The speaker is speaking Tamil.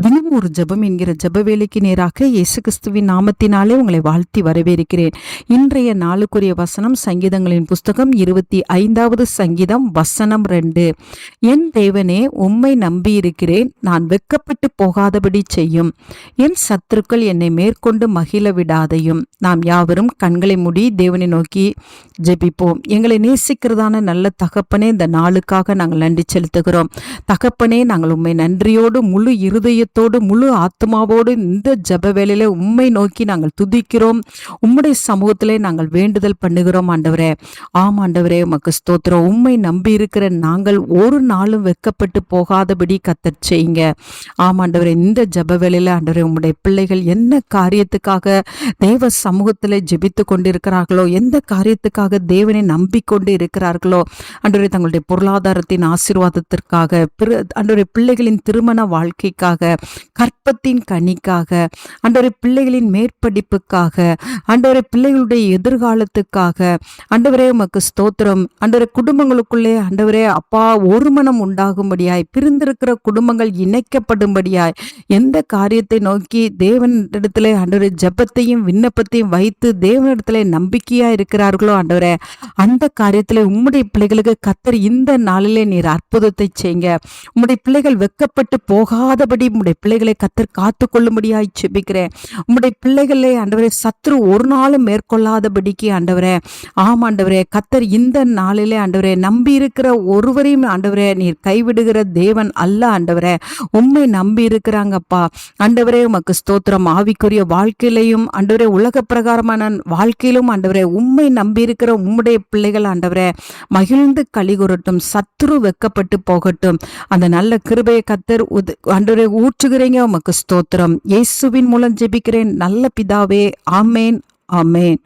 தினம் ஒரு ஜெபம் என்கிற ஜப வேலைக்கு நேராக இயேசு கிறிஸ்துவின் நாமத்தினாலே உங்களை வாழ்த்தி வரவேற்கிறேன். இன்றைய நாளுக்குரிய வசனம் சங்கீதங்களின் புஸ்தகம் இருபத்தி ஐந்தாவது சங்கீதம் வசனம் ரெண்டு. என் தேவனே உம்மை நம்பியிருக்கிறேன் நான் வெக்கப்பட்டு போகாதபடி செய்யும். என் சத்துருக்கள் என்னை மேற்கொண்டு மகிழ விடாதையும். நாம் யாவரும் கண்களை மூடி தேவனை நோக்கி ஜெபிப்போம். எங்களை நேசிக்கிறதான நல்ல தகப்பனே இந்த நாளுக்காக நாங்கள் நன்றி செலுத்துகிறோம். தகப்பனே நாங்கள் உண்மை நன்றியோடு முழு இதயத்தோடு முழு ஆத்மாவோடு இந்த ஜப வேலையில உண்மை நோக்கி நாங்கள் துதிக்கிறோம். உம்முடைய சமூகத்திலே நாங்கள் வேண்டுதல் பண்ணுகிறோம் ஆண்டவரே. ஆம் ஆண்டவரே உமக்கு ஸ்தோத்திரம். உண்மை நம்பி இருக்கிற நாங்கள் ஒரு நாளும் வெக்கப்பட்டு போகாதபடி கத்தர் செய்யுங்க. ஆம் ஆண்டவரே இந்த ஜப வேலையில ஆண்டவரே உம்முடைய பிள்ளைகள் என்ன காரியத்துக்காக தேவ சமூகத்தில் ஜெபித்து கொண்டிருக்கிறார்களோ எந்த காரியத்துக்காக தேவனை நம்பிக்கொண்டு இருக்கிறார்களோ அன்றைய தங்களுடைய பொருளாதாரத்தின் ஆசீர்வாதத்திற்காக பிற அன்றைய பிள்ளைகளின் திருமண வாழ்க்கைக்காக கற்பத்தின் கனிக்காக அன்றொரு பிள்ளைகளின் மேற்படிப்புக்காக அன்றொரு பிள்ளைகளுடைய எதிர்காலத்துக்காக அண்டவரே உமக்கு ஸ்தோத்திரம். ஆண்டவரே குடும்பங்களுக்குள்ளே அண்டவரே அப்பா ஒரு மனம் உண்டாகும்படியாய் பிரிந்திருக்கிற குடும்பங்கள் இணைக்கப்படும்படியாய் எந்த காரியத்தை நோக்கி தேவனிடத்திலே அன்றொரு ஜெபத்தையும் விண்ணப்பத்தையும் வைத்து தேவனிடத்திலே நம்பிக்கையா இருக்கிறார்களோ ஆண்டவரே அந்த காரியத்துல உம்முடைய பிள்ளைகளுக்கு கத்தர் இந்த நாளிலே நீர் அற்புதத்தை செய்யுங்க. உம்முடைய பிள்ளைகள் வெக்கப்பட்டு போகாதபடி உம்முடைய பிள்ளைகளை கத்தர் காத்து கொள்ளும்படியாய் செபிக்கிறேன் உம்முடைய பிள்ளைகளை ஆண்டவரே சத்ரு ஒரு நாளும் மேற்கொள்ளாதபடிக்கு ஆண்டவரே. ஆம் ஆண்டவரே கத்தர் இந்த நாளிலே ஆண்டவரே நம்பி இருக்கிற ஒருவரையும் ஆண்டவரே நீர் கைவிடுகிற தேவன் அல்ல ஆண்டவரே. உண்மை நம்பி இருக்கிறாங்கப்பா ஆண்டவரே உமக்கு ஸ்தோத்திரம். ஆவிக்குரிய வாழ்க்கையிலையும் ஆண்டவரே உலக பிரகாரமான வாழ்க்கையிலும் ஆண்டவரே உண்மை நம்பி இருக்கிற உம்முடைய பிள்ளைகள் ஆண்டவரே மகிழ்ந்து கலிகுறட்டும் சத்ரு வெக்கப்பட்டு போகட்டும். அந்த நல்ல கிருபையை கத்தர் உது ஆண்டவரே ஊற்றுகிறீங்க உமக்கு ஸ்தோத்திரம். இயேசுவின் மூலம் ஜெபிக்கிறேன். நல்ல பிதாவே. ஆமேன். ஆமேன்.